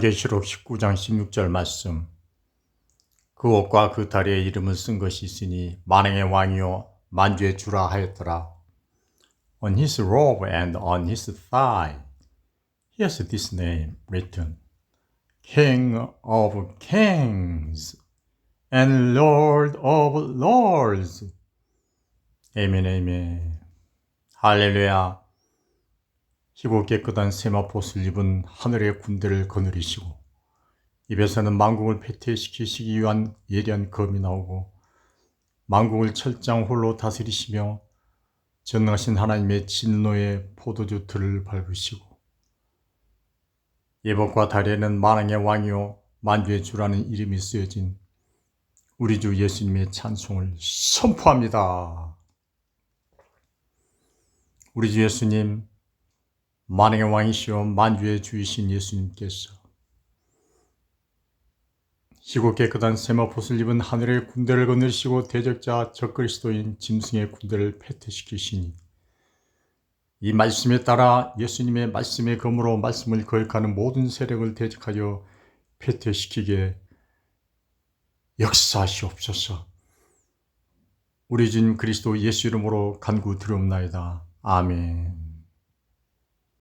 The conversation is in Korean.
요한계시록 19장 16절 말씀 그 옷과 그 다리에 이름을 쓴 것이 있으니 만왕의 왕이요 만주의 주라 하였더라. On his robe and on his thigh he has this name written King of kings and Lord of lords. 아멘 아멘. 할렐루야. 희고 깨끗한 세마포스를 입은 하늘의 군대를 거느리시고 입에서는 만국을 패퇴시키시기 위한 예리한 검이 나오고 만국을 철장 홀로 다스리시며 전능하신 하나님의 진노의 포도주 틀을 밟으시고 예복과 다리에는 만왕의 왕이요 만주의 주라는 이름이 쓰여진 우리 주 예수님의 찬송을 선포합니다. 우리 주 예수님 만왕의 왕이시여 만주의 주이신 예수님께서 희고 깨끗한 세마포스를 입은 하늘의 군대를 거느리시고 대적자 적그리스도인 짐승의 군대를 패퇴시키시니 이 말씀에 따라 예수님의 말씀의 검으로 말씀을 거역하는 모든 세력을 대적하여 패퇴시키게 역사하시옵소서. 우리 주님 그리스도 예수 이름으로 간구 드리옵나이다. 아멘.